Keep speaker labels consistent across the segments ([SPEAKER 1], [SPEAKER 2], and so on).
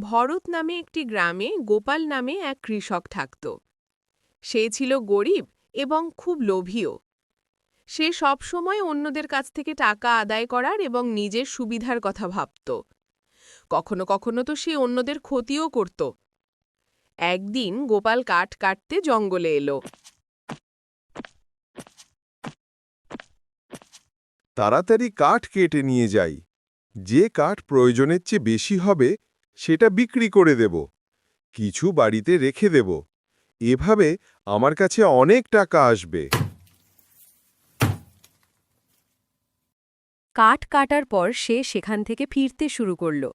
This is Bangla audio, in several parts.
[SPEAKER 1] ভরত নামে একটি গ্রামে গোপাল নামে এক কৃষক থাকত। সে ছিল গরিব এবং খুব লোভীও সে সবসময় অন্যদের কাছ থেকে টাকা আদায় করার এবং নিজের সুবিধার কথা ভাবত। কখনো কখনো তো সে অন্যদের ক্ষতিও করত। একদিন গোপাল কাঠ কাটতে জঙ্গলে এলো।
[SPEAKER 2] তাড়াতাড়ি কাঠ কেটে নিয়ে যাই। যে কাঠ প্রয়োজনের চেয়ে বেশি হবে সেটা বিক্রি করে দেব। কিছু বাড়িতে রেখে দেব। এভাবে আমার কাছে অনেক টাকা আসবে।
[SPEAKER 3] কাঠ কাটার পর সে সেখান থেকে ফিরতে শুরু করল।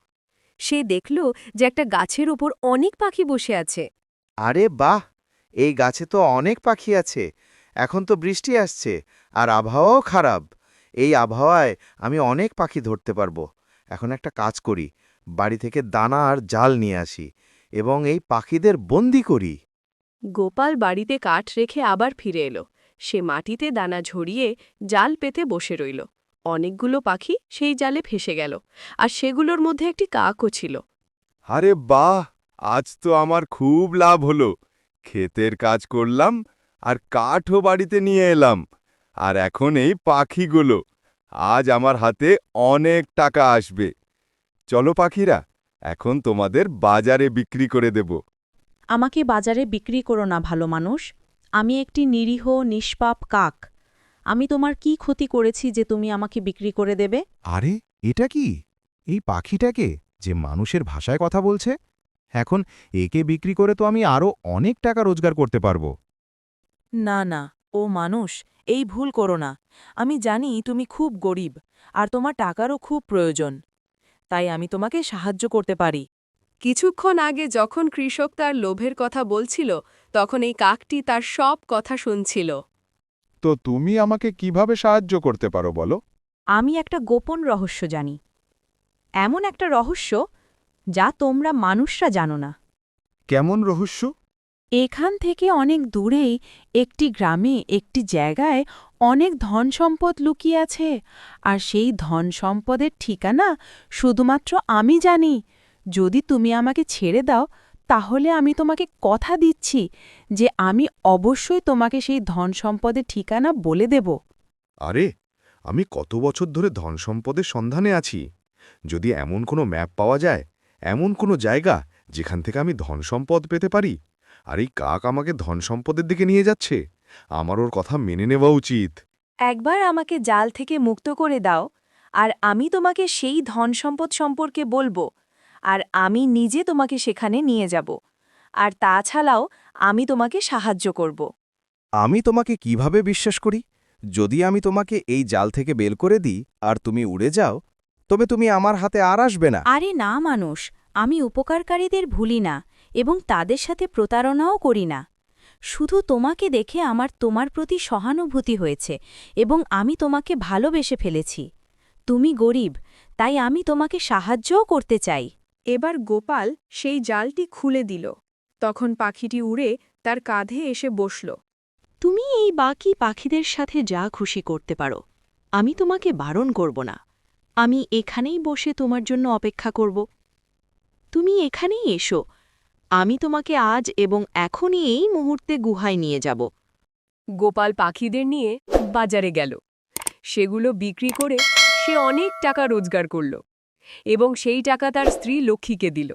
[SPEAKER 3] সে দেখল যে একটা গাছের ওপর অনেক পাখি বসে আছে।
[SPEAKER 4] আরে বাহ! এই গাছে তো অনেক পাখি আছে। এখন তো বৃষ্টি আসছে আর আবহাওয়াও খারাপ। এই আবহাওয়ায় আমি অনেক পাখি ধরতে পারব। এখন একটা কাজ করি। বাড়ি থেকে দানা আর জাল নিয়ে আসি এবং এই পাখিদের বন্দি করি।
[SPEAKER 3] গোপাল বাড়িতে কাঠ রেখে আবার ফিরে এলো। সে মাটিতে দানা ঝরিয়ে জাল পেতে বসে রইল। অনেকগুলো পাখি সেই জালে ফেসে গেল আর সেগুলোর মধ্যে একটি কাকও ছিল।
[SPEAKER 2] আরে বাহ! আজ তো আমার খুব লাভ হলো। ক্ষেতের কাজ করলাম আর কাঠও বাড়িতে নিয়ে এলাম আর এখন এই পাখিগুলো। আজ আমার হাতে অনেক টাকা আসবে। চলো পাখিরা এখন তোমাদের বাজারে বিক্রি করে দেব।
[SPEAKER 5] আমাকে বাজারে বিক্রি করো না ভালো মানুষ। আমি একটি নিরীহ নিষ্পাপ কাক। আমি তোমার কি ক্ষতি করেছি যে তুমি আমাকে বিক্রি করে দেবে?
[SPEAKER 6] আরে এটা কি? এই পাখিটাকে যে মানুষের ভাষায় কথা বলছে? এখন একে বিক্রি করে তো আমি আরও অনেক টাকা রোজগার করতে পারব।
[SPEAKER 5] না না ও মানুষ এই ভুল করো না। আমি জানি তুমি খুব গরিব আর তোমার টাকারও খুব প্রয়োজন। তাই আমি তোমাকে সাহায্য করতে পারি।
[SPEAKER 3] কিছুক্ষণ আগে যখন কৃষক তার লোভের কথা বলছিল তখন এই কাকটি তার সব কথা শুনছিল।
[SPEAKER 2] তো তুমি আমাকে কীভাবে সাহায্য করতে পারো বলো?
[SPEAKER 5] আমি একটা গোপন রহস্য জানি। এমন একটা রহস্য যা তোমরা মানুষরা জানো না।
[SPEAKER 6] কেমন রহস্য?
[SPEAKER 5] এখান থেকে অনেক দূরেই একটি গ্রামে, একটি জায়গায় অনেক ধন সম্পদ লুকিয়ে আছে। আর সেই ধন সম্পদের ঠিকানা শুধুমাত্র আমি জানি। যদি তুমি আমাকে ছেড়ে দাও, তাহলে আমি তোমাকে কথা দিচ্ছি যে আমি অবশ্যই তোমাকে সেই ধন সম্পদের ঠিকানা বলে দেব।
[SPEAKER 2] আরে, আমি কত বছর ধরে ধন সম্পদের সন্ধানে আছি। যদি এমন কোনো ম্যাপ পাওয়া যায়, এমন কোনো জায়গা যেখান থেকে আমি ধন সম্পদ পেতে পারি আর এই কাক আমাকে ধন সম্পদের দিকে নিয়ে যাচ্ছে। আমার ওর কথা মেনে নেওয়া উচিত।
[SPEAKER 3] একবার আমাকে জাল থেকে মুক্ত করে দাও আর আমি তোমাকে সেই ধন সম্পদ সম্পর্কে বলব আর আমি নিজে তোমাকে সেখানে নিয়ে যাব। আর তাছাড়াও আমি তোমাকে সাহায্য করব।
[SPEAKER 6] আমি তোমাকে কীভাবে বিশ্বাস করি? যদি আমি তোমাকে এই জাল থেকে বেল করে দিই আর তুমি উড়ে যাও তবে তুমি আমার হাতে আর আসবে না।
[SPEAKER 5] আরে না মানুষ আমি উপকারকারীদের ভুলি না। এবং তাদের সাথে প্রতারণাও করি না। শুধু তোমাকে দেখে আমার তোমার প্রতি সহানুভূতি হয়েছে এবং আমি তোমাকে ভালোবেসে ফেলেছি। তুমি গরিব তাই আমি তোমাকে সাহায্যও করতে চাই।
[SPEAKER 1] এবার গোপাল সেই জালটি খুলে দিল। তখন পাখিটি উড়ে তার কাঁধে এসে বসল।
[SPEAKER 5] তুমি এই বাকি পাখিদের সাথে যা খুশি করতে পারো আমি তোমাকে বারণ করব না। আমি এখানেই বসে তোমার জন্য অপেক্ষা করব। তুমি এখানেই এসো আমি তোমাকে আজ এবং এখনই এই মুহূর্তে গুহায় নিয়ে যাব।
[SPEAKER 3] গোপাল পাখিদের নিয়ে বাজারে গেল। সেগুলো বিক্রি করে সে অনেক টাকা রোজগার করল এবং সেই টাকা তার স্ত্রী লক্ষ্মীকে দিল।